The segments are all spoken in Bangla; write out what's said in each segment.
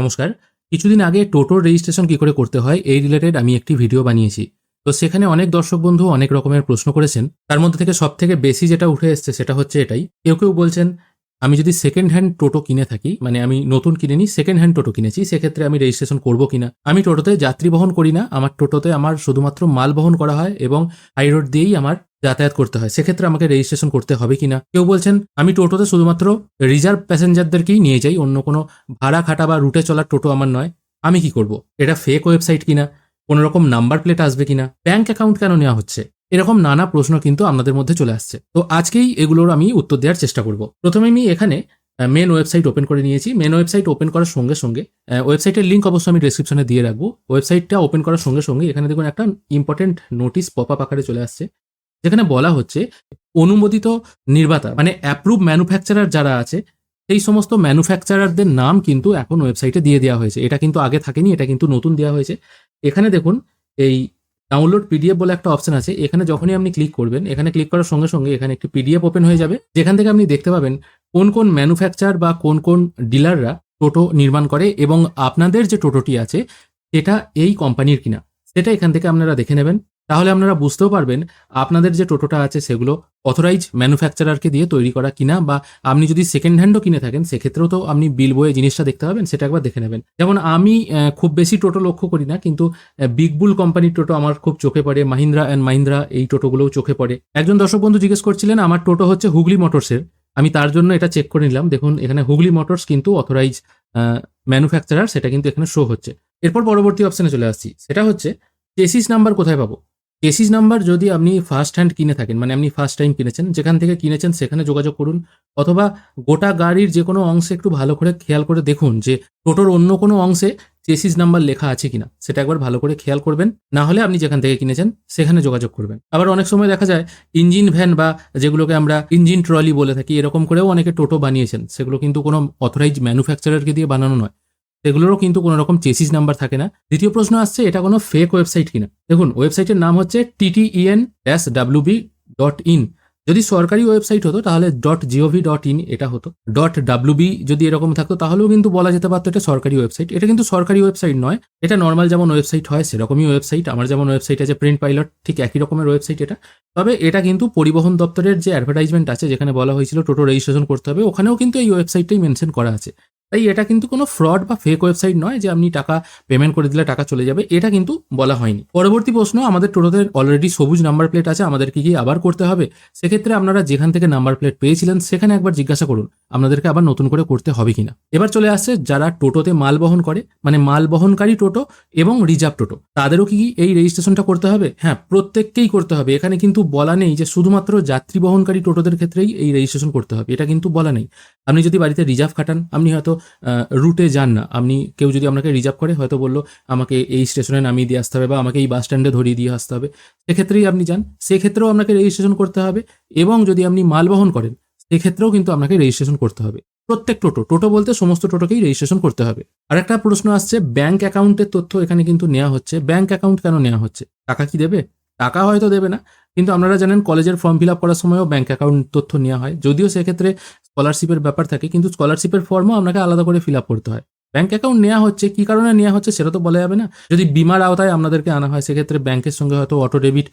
নমস্কার। কিছুদিন আগে টোটোর রেজিস্ট্রেশন কি করে করতে হয়, এই রিলেটেড আমি একটি ভিডিও বানিয়েছি। তো সেখানে অনেক দর্শক বন্ধু অনেক রকমের প্রশ্ন করেছেন। তার মধ্যে থেকে সব থেকে বেশি যেটা উঠে এসছে সেটা হচ্ছে এটাই। কেউ কেউ বলছেন, আমি যদি সেকেন্ড হ্যান্ড টোটো কিনে থাকি মানে আমি নতুন কিনে নিই সেকেন্ড হ্যান্ড টোটো কিনেছি, সেক্ষেত্রে আমি রেজিস্ট্রেশন করব কিনা? আমি টোটোতে যাত্রী বহন করি না, আমার টোটোতে আমার শুধুমাত্র মাল বহন করা হয় এবং হাই রোড দিয়েই আমার যাতায়াত করতে হয়। সেক্ষেত্রে আমাকে রেজিস্ট্রেশন করতে হবে কিনা? কেউ বলছেন, আমি টোটোতে শুধুমাত্র রিজার্ভ প্যাসেঞ্জারদেরকেই নিয়ে যাই, অন্য কোনো ভাড়া খাটা বা রুটে চলার টোটো আমার নয়। আমি কি করব? এটা ফেক ওয়েবসাইট কিনা? কোনো রকম নাম্বার প্লেট আসবে কিনা? ব্যাংক অ্যাকাউন্ট কেন নেওয়া হচ্ছে? এরকম নানা প্রশ্ন কিন্তু আপনাদের মধ্যে চলে আসছে। তো আজকেই এগুলোর আমি উত্তর দেওয়ার চেষ্টা করব। প্রথমে আমি এখানে মেন ওয়েবসাইট ওপেন করে নিয়েছি। মেন ওয়েবসাইট ওপেন করার সঙ্গে সঙ্গে ওয়েবসাইটের লিঙ্ক অবশ্যই আমি ডিসক্রিপশনে দিয়ে রাখব। ওয়েবসাইটটা ওপেন করার সঙ্গে সঙ্গে এখানে দেখুন একটা ইম্পর্টেন্ট নোটিস পপ আপ আকারে চলে আসছে। যেখানে বলা হচ্ছে অনুমোদিত নির্মাতা মানে অ্যাপ্রুভ ম্যানুফ্যাকচারার যারা আছে সেই সমস্ত ম্যানুফ্যাকচারারদের নাম কিন্তু এখন ওয়েবসাইটে দিয়ে দেওয়া হয়েছে। এটা কিন্তু আগে থাকেনি, এটা কিন্তু নতুন দেওয়া হয়েছে। এখানে দেখুন, এই ডাউনলোড পিডিএফ বলে একটা অপশন আছে। এখানে যখনই আপনি ক্লিক করবেন, এখানে ক্লিক করার সঙ্গে সঙ্গে এখানে একটি পিডিএফ ওপেন হয়ে যাবে। যেখান থেকে আপনি দেখতে পাবেন কোন কোন ম্যানুফ্যাকচার বা কোন কোন ডিলাররা টোটো নির্মাণ করে এবং আপনাদের যে টোটোটি আছে, সেটা এই কোম্পানির কিনা। সেটা এখান থেকে আপনারা দেখে নেবেন। তাহলে আপনারা বুঝতেও পারবেন আপনাদের যে টোটোটা আছে সেগুলো অথরাইজ ম্যানুফ্যাকচারারকে দিয়ে তৈরি করা কিনা বা আপনি যদি সেকেন্ড হ্যান্ডও কিনে থাকেন, সেক্ষেত্রেও তো আপনি বিল বয়ে জিনিসটা দেখতে পাবেন, সেটা একবার দেখে নেবেন। যেমন আমি খুব বেশি টোটো লক্ষ্য করি না, কিন্তু বিগ বুল কোম্পানির টোটো আমার খুব চোখে পড়ে মাহিন্দ্রা অ্যান্ড মাহিন্দ্রা এই টোটোগুলোও চোখে পড়ে। একজন দর্শক বন্ধু জিজ্ঞেস করছিলেন, আমার টোটো হচ্ছে হুগলি মোটরসের? আমি তার জন্য এটা চেক করে নিলাম, দেখুন, এখানে হুগলি মোটরস কিন্তু অথরাইজ ম্যানুফ্যাকচারার সেটা কিন্তু এখানে শো হচ্ছে। এরপর পরবর্তী অপশানে চলে আসছি। সেটা হচ্ছে চেসিস নাম্বার কোথায় পাবো? কেসিস নাম্বার যদি আপনি ফার্স্ট হ্যান্ড কিনে থাকেন মানে আপনি ফার্স্ট টাইম কিনেছেন, যেখান থেকে কিনেছেন সেখানে যোগাযোগ করুন, অথবা গোটা গাড়ির যে কোনো অংশে একটু ভালো করে খেয়াল করে দেখুন যে টোটোর অন্য কোনো অংশে চেসিস নাম্বার লেখা আছে কিনা, সেটা একবার ভালো করে খেয়াল করবেন, না হলে আপনি যেখান থেকে কিনেছেন সেখানে যোগাযোগ করবেন। আবার অনেক সময় দেখা যায় ইঞ্জিন ভ্যান বা যেগুলোকে আমরা ইঞ্জিন ট্রলি বলে থাকি, এরকম করেও অনেকে টোটো বানিয়েছেন, সেগুলো কিন্তু কোনো অথরাইজ ম্যানুফ্যাকচারারকে দিয়ে বানানো নয়। সেগুলোরও কিন্তু কোনো রকম চেসিস নাম্বার থাকে না। দ্বিতীয় প্রশ্ন আসছে, এটা কোনো ফেক ওয়েবসাইট কিনা? দেখুন ওয়েবসাইটের নাম হচ্ছে TTN TTEN dash WB dot in যদি সরকারি ওয়েবসাইট হতো, তাহলে ডট জিওভি ডট ইন এটা হতো। ডট ডাব্লিউবি যদি এরকম থাকতো, তাহলেও কিন্তু বলা যেতে পারতো এটা সরকারি ওয়েবসাইট এটা কিন্তু সরকারি ওয়েবসাইট নয়, এটা নর্মাল যেমন ওয়েবসাইট হয়, সেরকমই ওয়েবসাইট আমার যেমন ওয়েবসাইট আছে প্রিন্ট পাইলট ঠিক একই রকমের ওয়েবসাইট এটা। তবে এটা কিন্তু পরিবহন দপ্তরের যে অ্যাডভার্টাইজমেন্ট আছে, যেখানে বলা হয়েছিল টোটো রেজিস্ট্রেশন করতে হবে, ওখানেও কিন্তু এই ওয়েবসাইটটাই মেনশন করা আছে। তাই এটা কিন্তু কোনো ফ্রড বা ফেক ওয়েবসাইট নয় যে আপনি টাকা পেমেন্ট করে দিলে টাকা চলে যাবে, এটা কিন্তু বলা হয়নি। পরবর্তী প্রশ্ন, আমাদের টোটোতে অলরেডি সবুজ নাম্বার প্লেট আছে আমাদের কি আবার করতে হবে। সেক্ষেত্রে আপনারা যেখান থেকে নাম্বার প্লেট পেয়েছিলেন, সেখানে একবার জিজ্ঞাসা করুন, আপনাদেরকে আবার নতুন করে করতে হবে কিনা। এবার চলে আসছে যারা টোটোতে মাল বহন করে মানে মাল বহনকারী টোটো এবং রিজার্ভ টোটো, তাদেরও কি এই রেজিস্ট্রেশনটা করতে হবে? হ্যাঁ প্রত্যেককেই করতে হবে। এখানে কিন্তু বলা নেই যে শুধুমাত্র যাত্রী বহনকারী টোটোদের ক্ষেত্রেই এই রেজিস্ট্রেশন করতে হবে, এটা কিন্তু বলা নেই। আপনি যদি বাড়িতে রিজার্ভ খাটান, আপনি হয়তো রুটে যান না। আপনি, কেউ যদি আপনাকে রিজার্ভ করে, হয়তো বলল, আমাকে এই স্টেশনে নামিয়ে দিয়ে আসতে হবে বা আমাকে এই বাস স্ট্যান্ডে ধরিয়ে দিয়ে আসতে হবে। সেক্ষেত্রেই আপনি যান। সেক্ষেত্রেও আপনাকে রেজিস্ট্রেশন করতে হবে এবং যদি আপনি মাল বহন করেন, সেক্ষেত্রেও কিন্তু আপনাকে রেজিস্ট্রেশন করতে হবে। প্রত্যেক টোটো টোটো বলতে সমস্ত টোটোকেই রেজিস্ট্রেশন করতে হবে। আর একটা প্রশ্ন আসছে ব্যাংক অ্যাকাউন্টের তথ্য এখানে কিন্তু নেওয়া হচ্ছে। ব্যাংক অ্যাকাউন্ট কেন নেওয়া হচ্ছে? টাকা কি দেবে? টাকা হয়তো দেবে না। কিন্তু আপনারা জানেন কলেজের ফর্ম ফিল আপ করার সময়ও ব্যাঙ্ক অ্যাকাউন্ট তথ্য নেওয়া হয়। যদিও সেক্ষেত্রে স্কলারশিপের ব্যাপার থাকে কিন্তু স্কলারশিপের ফর্মও আপনাকে আলাদা করে ফিল আপ করতে হয়। ব্যাংক অ্যাকাউন্ট নেওয়া হচ্ছে, কি কারণে নেওয়া হচ্ছে সেটা তো বলা যাবে না। যদি বিমার আওতায় আপনাদেরকে আনা হয়, সেক্ষেত্রে ব্যাংকের সঙ্গে হয়তো অটো ডেবিট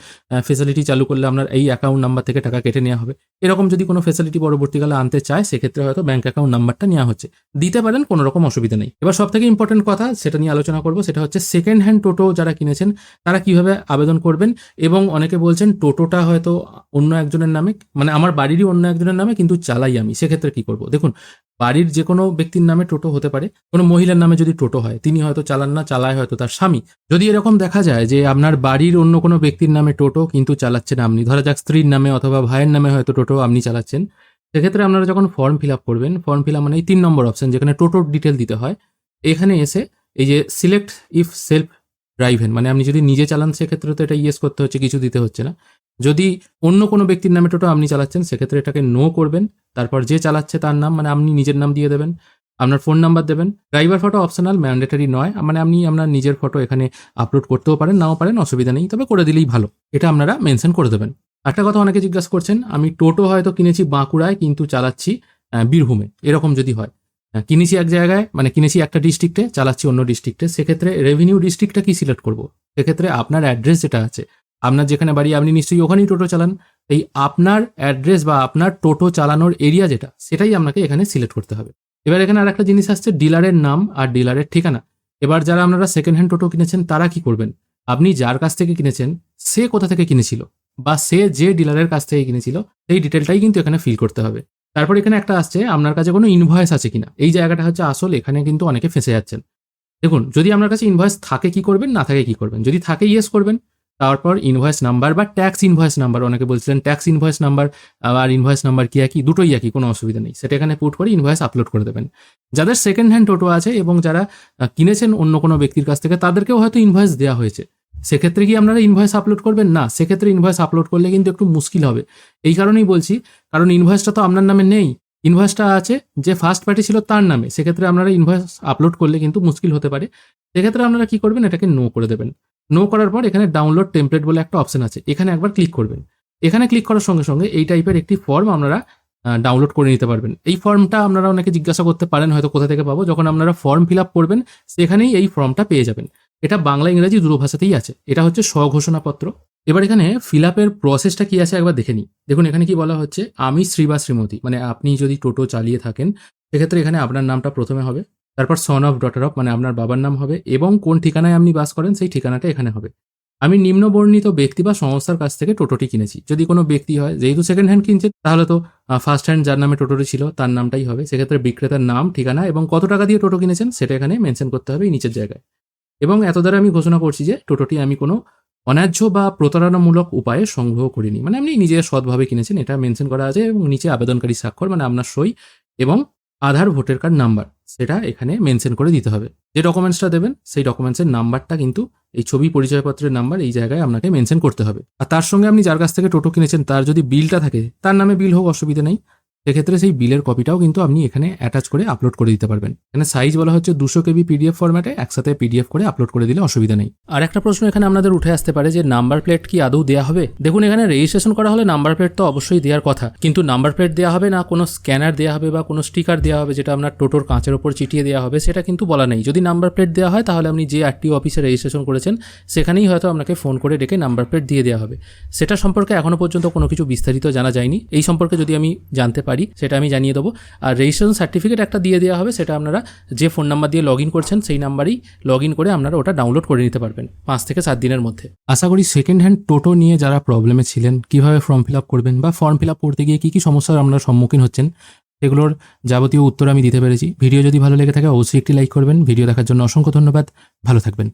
ফেসিলিটি চালু করলে আপনার এই অ্যাকাউন্ট নাম্বার থেকে টাকা কেটে নেওয়া হবে। এরকম যদি কোনো ফেসিলিটি পরবর্তীকালে আনতে চায়, সেক্ষেত্রে হয়তো ব্যাংক অ্যাকাউন্ট নাম্বারটা নেওয়া হচ্ছে। দিতে পারেন, কোনো রকম অসুবিধা নেই। এবার সব থেকে ইম্পর্টেন্ট কথা, সেটা নিয়ে আলোচনা করব, সেটা হচ্ছে সেকেন্ড হ্যান্ড টোটো যারা কিনেছেন, তারা কীভাবে আবেদন করবেন? এবং অনেকে বলছেন টোটোটা হয়তো অন্য একজনের নামে মানে আমার বাড়িরই অন্য একজনের নামে কিন্তু চালাই আমি, সেক্ষেত্রে কি করব? দেখুন বাড়ির যে কোনো ব্যক্তির নামে টোটো হতে পারে, কোনো মহিলার নামে যদি টোটো হয়, তিনি হয়তো চালান না, চালায় হয়তো তার স্বামী। যদি এরকম দেখা যায় যে আপনার বাড়ির অন্য কোনো ব্যক্তির নামে টোটো কিন্তু চালাচ্ছেন আপনি, ধরা যাক স্ত্রীর নামে অথবা ভাইয়ের নামে হয়তো টোটো আপনি চালাচ্ছেন, সেক্ষেত্রে আপনারা যখন ফর্ম ফিল আপ করবেন ফর্ম ফিল আপ মানে এই তিন নম্বর অপশন যেখানে টোটোর ডিটেল দিতে হয়, এখানে এসে এই যে সিলেক্ট ইফ সেলফ ড্রাইভেন মানে আপনি যদি নিজে চালান, সেক্ষেত্রে তো এটা ইয়েস করতে হচ্ছে, কিছু দিতে হচ্ছে না। যদি অন্য কোনো ব্যক্তির নামে টোটো আপনি চালাচ্ছেন, সেক্ষেত্রে এটাকে নো করবেন। তারপর যে চালাচ্ছে তার নাম মানে আপনি নিজের নাম দিয়ে দেবেন, আপনার ফোন নাম্বার দেবেন। ড্রাইভার ফটো অপশনাল ম্যান্ডেটারি নয় মানে আপনি আপনার নিজের ফটো এখানে আপলোড করতেও পারেন, নাও পারেন, অসুবিধা নেই, তবে করে দিলেই ভালো। এটা আপনারা মেনশন করে দেবেন। একটা কথা অনেকে জিজ্ঞাসা করছেন, আমি টোটো হয়তো কিনেছি বাঁকুড়ায়, কিন্তু চালাচ্ছি বীরভূমে, এরকম যদি হয়। কিনেছি এক জায়গায় মানে কিনেছি একটা ডিস্ট্রিক্টে চালাচ্ছি অন্য ডিস্ট্রিক্টে সেক্ষেত্রে রেভিনিউ ডিস্ট্রিক্টটা কি সিলেক্ট করব? সেক্ষেত্রে আপনার অ্যাড্রেস যেটা আছে আপনার যেখানে বাড়ি, আপনি নিশ্চয়ই ওখানেই টোটো চালান। এই আপনার অ্যাড্রেস বা আপনার টোটো চালানোর এরিয়া যেটা, সেটাই আপনাকে এখানে সিলেক্ট করতে হবে। এবার এখানে আর একটা জিনিস আসছে, ডিলারের নাম আর ডিলারের ঠিকানা। এবার যারা আপনারা সেকেন্ড হ্যান্ড টোটো কিনেছেন, তারা কি করবেন? আপনি যার কাছ থেকে কিনেছেন, সে কোথা থেকে কিনেছিল? বা সে যে ডিলারের কাছ থেকে কিনেছিল, সেই ডিটেলটাই কিন্তু এখানে ফিল করতে হবে। তারপর এখানে একটা আসছে, আপনার কাছে কোনো ইনভয়েস আছে কিনা? এই জায়গাটা হচ্ছে আসল, এখানে কিন্তু অনেকে ফেঁসে যাচ্ছেন। দেখুন, যদি আপনার কাছে ইনভয়েস থাকে কি করবেন, না থাকে কি করবেন? যদি থাকে ইয়েস করবেন তারপর ইনভয়েস নাম্বার বা ট্যাক্স ইনভয়েস নাম্বার অনেকে বলছিলেন ট্যাক্স ইনভয়েস নাম্বার আর ইনভয়েস নাম্বার কি একই? দুটোই একই, কোনো অসুবিধা নেই। সেটা এখানে পুট করে ইনভয়েস আপলোড করে দেবেন। যাদের সেকেন্ড হ্যান্ড টোটো আছে এবং যারা কিনেছেন অন্য কোনো ব্যক্তির কাছ থেকে, তাদেরকেও হয়তো ইনভয়েস দেওয়া হয়েছে। সেক্ষেত্রে কি আপনারা ইনভয়েস আপলোড করবেন? না, সেক্ষেত্রে ইনভয়েস আপলোড করলে কিন্তু একটু মুশকিল হবে। এই কারণেই বলছি, কারণ ইনভয়েসটা তো আপনার নামে নেই। ইনভয়েসটা আছে, যে ফার্স্ট পার্টি ছিল তার নামে। সেক্ষেত্রে আপনারা ইনভয়েস আপলোড করলে কিন্তু মুশকিল হতে পারে। সেক্ষেত্রে আপনারা কি করবেন? এটাকে নো করে দেবেন। নো করার পর এখানে ডাউনলোড টেমপ্লেট বলে একটা অপশন আছে। এখানে একবার ক্লিক করবেন। এখানে ক্লিক করার সঙ্গে সঙ্গে এই টাইপের একটি ফর্ম আপনারা ডাউনলোড করে নিতে পারবেন। এই ফর্মটা আপনারা অনেকে জিজ্ঞাসা করতে পারেন হয়তো কোথা থেকে পাবো। যখন আপনারা ফর্ম ফিল আপ করবেন, সেখানেই এই ফর্মটা পেয়ে যাবেন। এটা বাংলা, ইংরাজি দুটো ভাষাতেই আছে। এটা হচ্ছে স্বঘোষণাপত্র। এবার এখানে ফিল আপের প্রসেসটা কি আছে একবার দেখে নিই। দেখুন, এখানে কি বলা হচ্ছে, আমি শ্রী বা শ্রীমতী। মানে আপনি যদি টোটো চালিয়ে থাকেন, সেক্ষেত্রে এখানে আপনার নামটা প্রথমে হবে। তারপর সন অফ ডটার অফ মানে আপনার বাবার নাম হবে এবং কোন ঠিকানায় আপনি বাস করেন সেই ঠিকানাটা এখানে হবে। আমি নিম্নবর্ণিত ব্যক্তি বা সংস্থার কাছ থেকে টোটোটি কিনেছি। যদি কোনো ব্যক্তি হয়, যেহেতু সেকেন্ড হ্যান্ড কিনছে, তাহলে তো ফার্স্ট হ্যান্ড যার নামে টোটোটি ছিল, তার নামটাই হবে। সেক্ষেত্রে বিক্রেতার নাম, ঠিকানা এবং কত টাকা দিয়ে টোটো কিনেছেন, সেটা এখানে মেনশন করতে হবে নিচের জায়গায়। এবং এত দ্বারা আমি ঘোষণা করছি যে টোটোটি আমি কোনো অন্যায্য বা প্রতারণামূলক উপায়ে সংগ্রহ করিনি। মানে আপনি নিজে সৎভাবে কিনেছেন, এটা মেনশন করা আছে এবং নিচে আবেদনকারী স্বাক্ষর মানে আপনার সই এবং আধার ভোটার কার্ড নাম্বার সেটা এখানে মেনশন করে দিতে হবে। যে ডকুমেন্টসটা দেবেন, সেই ডকুমেন্টসের নাম্বারটা কিন্তু এই ছবি পরিচয়পত্রের নাম্বার এই জায়গায় আপনাকে মেনশন করতে হবে। আর তার সঙ্গে আপনি যার কাছ থেকে টোটো কিনেছেন, তার যদি বিলটা থাকে, তার নামে বিল হোক, অসুবিধা নেই। সেক্ষেত্রে সেই বিলের কপিটাও কিন্তু আপনি এখানে অ্যাটাচ করে আপলোড করে দিতে পারবেন। এখানে সাইজ বলা হচ্ছে দুশো কেবি পিডিএফ ফরম্যাটে একসাথে পিডিএফ করে আপলোড করে দিলে অসুবিধা নেই। আর একটা প্রশ্ন এখানে আপনাদের উঠে আসতে পারে যে নাম্বার প্লেট কি আদৌ দেওয়া হবে? দেখুন, এখানে রেজিস্ট্রেশন করা হলে নাম্বার প্লেট তো অবশ্যই দেওয়ার কথা, কিন্তু নাম্বার প্লেট দেওয়া হবে না, কোনো স্ক্যানার দেওয়া হবে বা কোনো স্টিকার দেওয়া হবে যেটা আপনার টোটোর কাঁচের ওপর চিটিয়ে দেওয়া হবে, সেটা কিন্তু বলা নেই। যদি নাম্বার প্লেট দেওয়া হয়, তাহলে আপনি যে আরটিও অফিসে রেজিস্ট্রেশন করেছেন, সেখানেই হয়তো আপনাকে ফোন করে ডেকে নাম্বার প্লেট দিয়ে দেওয়া হবে। সেটা সম্পর্কে এখনও পর্যন্ত কোনো কিছু বিস্তারিত জানা যায়নি। এই সম্পর্কে যদি আমি জানতে পারি, সেটা আমি জানিয়ে দেবো। আর রেজিস্ট্রেশন সার্টিফিকেট একটা দিয়ে দেওয়া হবে, সেটা আপনারা যে ফোন নাম্বার দিয়ে লগ ইন করছেন, সেই নাম্বারেই লগ ইন করে আপনারা ওটা ডাউনলোড করে নিতে পারবেন, পাঁচ থেকে সাত দিনের মধ্যে। আশা করি সেকেন্ড হ্যান্ড টোটো নিয়ে যারা প্রবলেমে ছিলেন, কীভাবে ফর্ম ফিল আপ করবেন বা ফর্ম ফিল আপ করতে গিয়ে কী কী সমস্যার আপনারা সম্মুখীন হচ্ছেন, সেগুলোর যাবতীয় উত্তর আমি দিতে পেরেছি। ভিডিও যদি ভালো লেগে থাকে, অবশ্যই একটি লাইক করবেন। ভিডিও দেখার জন্য অসংখ্য ধন্যবাদ। ভালো থাকবেন।